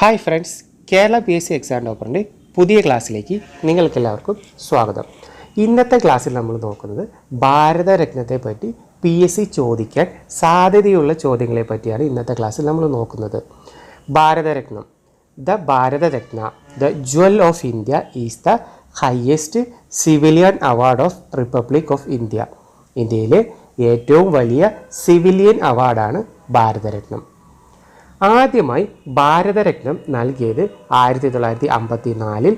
Hi friends Kerala P S C exam ടോപ്പറിന്റെ പുതിയ ക്ലാസ്സിലേക്ക് നിങ്ങൾക്കെല്ലാവർക്കും സ്വാഗതം. ഇന്നത്തെ ക്ലാസ്സിൽ നമ്മൾ നോക്കുന്നത് ഭാരതരത്നത്തെ പറ്റി പി എസ് സി ചോദിക്കാൻ സാധ്യതയുള്ള ചോദ്യങ്ങളെ പറ്റിയാണ് ഇന്നത്തെ ക്ലാസ്സിൽ നമ്മൾ നോക്കുന്നത്. ഭാരതരത്നം. The Bharat Ratna the jewel of India is the highest civilian award of republic of India ഇന്ത്യയിലെ ഏറ്റവും വലിയ സിവിലിയൻ അവാർഡാണ് ഭാരതരത്നം. ആദ്യമായി ഭാരതരത്നം നൽകിയത് ആയിരത്തി തൊള്ളായിരത്തി അമ്പത്തി നാലിൽ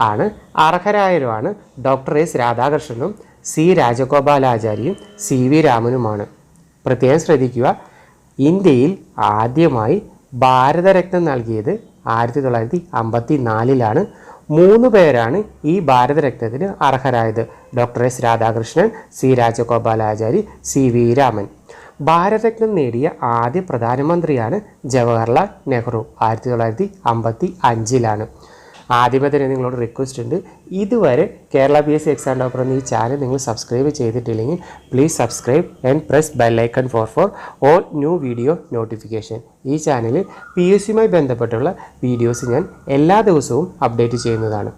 ആണ്. അർഹരായവരാണ് ഡോക്ടർ എസ് രാധാകൃഷ്ണനും സി രാജഗോപാലാചാര്യയും സി വി രാമനുമാണ്. പ്രത്യേകം ശ്രദ്ധിക്കുക ഇന്ത്യയിൽ ആദ്യമായി ഭാരതരത്നം നൽകിയത് ആയിരത്തി തൊള്ളായിരത്തി അമ്പത്തി നാലിലാണ് മൂന്ന് പേരാണ് ഈ ഭാരതരത്നത്തിന് അർഹരായത്. Doctor S Radhakrishnan C Rajagopalachari C V Raman. ഭാരതരത്നം നേടിയ ആദ്യ പ്രധാനമന്ത്രിയാണ് ജവഹർലാൽ നെഹ്റു. ആയിരത്തി തൊള്ളായിരത്തി അമ്പത്തി അഞ്ചിലാണ് ആദ്യമേ തന്നെ നിങ്ങളോട് റിക്വസ്റ്റ് ഉണ്ട്. ഇതുവരെ Kerala P S C exam topper എന്ന ഈ ചാനൽ നിങ്ങൾ സബ്സ്ക്രൈബ് ചെയ്തിട്ടില്ലെങ്കിൽ please subscribe and press bell icon for for all new video notification ഈ ചാനലിൽ പി എസ് സിയുമായി ബന്ധപ്പെട്ടുള്ള വീഡിയോസ് ഞാൻ എല്ലാ ദിവസവും അപ്ഡേറ്റ് ചെയ്യുന്നതാണ്.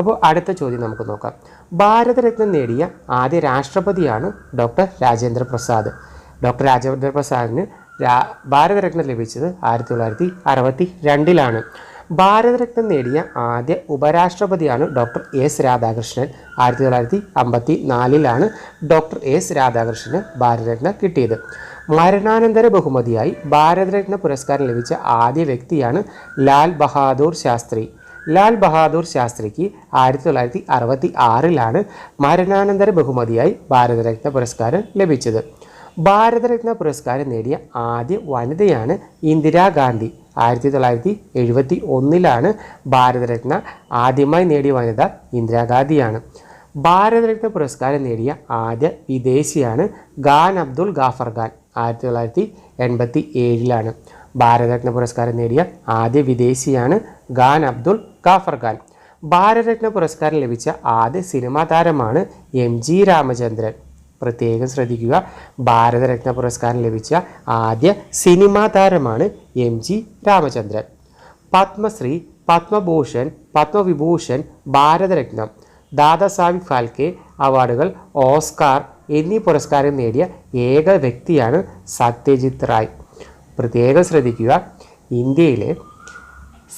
അപ്പോൾ അടുത്ത ചോദ്യം നമുക്ക് നോക്കാം. ഭാരതരത്നം നേടിയ ആദ്യ രാഷ്ട്രപതിയാണ് ഡോക്ടർ രാജേന്ദ്ര പ്രസാദ്. ഡോക്ടർ രാജേന്ദ്ര പ്രസാദിന് ഭാരതരത്നം ലഭിച്ചത് ആയിരത്തി തൊള്ളായിരത്തി അറുപത്തി രണ്ടിലാണ് ഭാരതരത്നം നേടിയ ആദ്യ ഉപരാഷ്ട്രപതിയാണ് ഡോക്ടർ എസ് രാധാകൃഷ്ണൻ. ആയിരത്തി തൊള്ളായിരത്തി അമ്പത്തി നാലിലാണ് ഡോക്ടർ എസ് രാധാകൃഷ്ണന് ഭാരതരത്നം കിട്ടിയത്. മരണാനന്തര ബഹുമതിയായി ഭാരതരത്ന പുരസ്കാരം ലഭിച്ച ആദ്യ വ്യക്തിയാണ് ലാൽ ബഹാദൂർ ശാസ്ത്രി. ലാൽ ബഹാദൂർ ശാസ്ത്രിക്ക് ആയിരത്തി തൊള്ളായിരത്തി അറുപത്തി ആറിലാണ് മരണാനന്തര ബഹുമതിയായി ഭാരതരത്ന പുരസ്കാരം ലഭിച്ചത്. ഭാരതരത്ന പുരസ്കാരം നേടിയ ആദ്യ വനിതയാണ് ഇന്ദിരാഗാന്ധി ആയിരത്തി തൊള്ളായിരത്തി എഴുപത്തി ഒന്നിലാണ് ഭാരതരത്ന ആദ്യമായി നേടിയ വനിത ഇന്ദിരാഗാന്ധിയാണ് ഭാരതരത്ന പുരസ്കാരം നേടിയ ആദ്യ വിദേശിയാണ് ഖാൻ അബ്ദുൾ ഗാഫർ ഖാൻ. ആയിരത്തി തൊള്ളായിരത്തി എൺപത്തി ഏഴിലാണ് ഭാരതരത്ന പുരസ്കാരം നേടിയ ആദ്യ വിദേശിയാണ് ഖാൻ അബ്ദുൾ ഗാഫർ ഖാൻ. ഭാരതരത്ന പുരസ്കാരം ലഭിച്ച ആദ്യ സിനിമാ താരമാണ് എം ജി രാമചന്ദ്രൻ. പ്രത്യേകം ശ്രദ്ധിക്കുക. ഭാരതരത്ന പുരസ്കാരം ലഭിച്ച ആദ്യ സിനിമാ താരമാണ് എം ജി രാമചന്ദ്രൻ. പത്മശ്രീ പത്മഭൂഷൺ പത്മവിഭൂഷൺ ഭാരതരത്നം ദാദാസാഹിബ് ഫാൽക്കെ അവാർഡുകൾ ഓസ്കാർ എന്നീ പുരസ്കാരം നേടിയ ഏക വ്യക്തിയാണ് സത്യജിത് റായ്. പ്രത്യേകം ശ്രദ്ധിക്കുക ഇന്ത്യയിലെ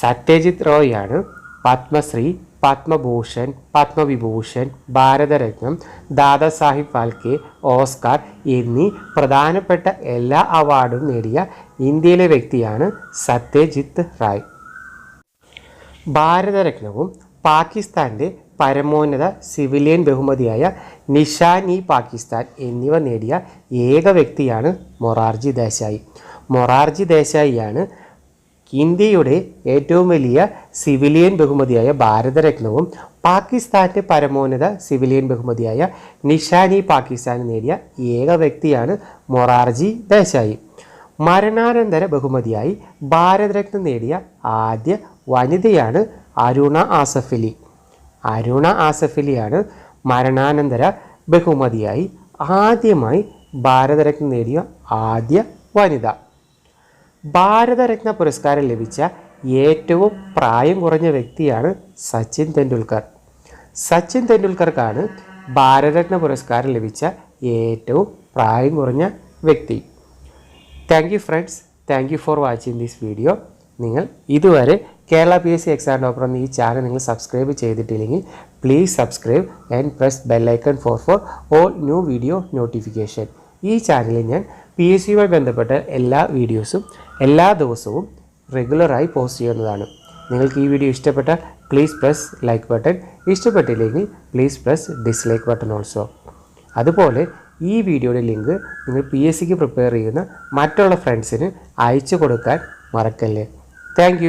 സത്യജിത് റോയാണ് പത്മശ്രീ പത്മഭൂഷൺ പത്മവിഭൂഷൺ ഭാരതരത്നം ദാദാസാഹിബ് ഫാൽക്കെ ഓസ്കാർ എന്നീ പ്രധാനപ്പെട്ട എല്ലാ അവാർഡും നേടിയ ഇന്ത്യയിലെ വ്യക്തിയാണ് സത്യജിത്ത് റായ്. ഭാരതരത്നവും പാകിസ്ഥാന്റെ പരമോന്നത സിവിലിയൻ ബഹുമതിയായ നിഷാൻ ഇ പാകിസ്ഥാൻ എന്നിവ നേടിയ ഏക വ്യക്തിയാണ് മൊറാർജി ദേശായി. മൊറാർജി ദേശായിയാണ് ഇന്ത്യയുടെ ഏറ്റവും വലിയ സിവിലിയൻ ബഹുമതിയായ ഭാരതരത്നവും പാകിസ്ഥാന്റെ പരമോന്നത സിവിലിയൻ ബഹുമതിയായ നിഷാനി പാകിസ്ഥാൻ നേടിയ ഏക വ്യക്തിയാണ് മൊറാർജി ദേശായി. മരണാനന്തര ബഹുമതിയായി ഭാരതരത്നം നേടിയ ആദ്യ വനിതയാണ് അരുണ ആസഫലി അരുണ ആസഫലിയാണ് മരണാനന്തര ബഹുമതിയായി ആദ്യമായി ഭാരതരത്നം നേടിയ ആദ്യ വനിത. ഭാരതരത്ന പുരസ്കാരം ലഭിച്ച ഏറ്റവും പ്രായം കുറഞ്ഞ വ്യക്തിയാണ് സച്ചിൻ തെണ്ടുൽക്കർ. സച്ചിൻ തെണ്ടുൽക്കർക്കാണ് ഭാരതരത്ന പുരസ്കാരം ലഭിച്ച ഏറ്റവും പ്രായം കുറഞ്ഞ വ്യക്തി. Thank you friends thank you for watching this video നിങ്ങൾ ഇതുവരെ Kerala P S C exam doctor എന്ന ഈ ചാനൽ നിങ്ങൾ സബ്സ്ക്രൈബ് ചെയ്തിട്ടില്ലെങ്കിൽ please subscribe and press bell icon for for all new video notification ഈ ചാനലിൽ ഞാൻ പി എസ് സിയുമായി ബന്ധപ്പെട്ട എല്ലാ വീഡിയോസും എല്ലാ ദിവസവും റെഗുലറായി പോസ്റ്റ് ചെയ്യുന്നതാണ്. നിങ്ങൾക്ക് ഈ വീഡിയോ ഇഷ്ടപ്പെട്ട പ്ലീസ് പ്രസ് ലൈക്ക് ബട്ടൺ ഇഷ്ടപ്പെട്ടില്ലെങ്കിൽ please press dislike button also അതുപോലെ ഈ വീഡിയോയുടെ ലിങ്ക് നിങ്ങൾ പി എസ് സിക്ക് പ്രിപ്പയർ ചെയ്യുന്ന മറ്റുള്ള ഫ്രണ്ട്സിന് അയച്ചു കൊടുക്കാൻ മറക്കല്ലേ. താങ്ക്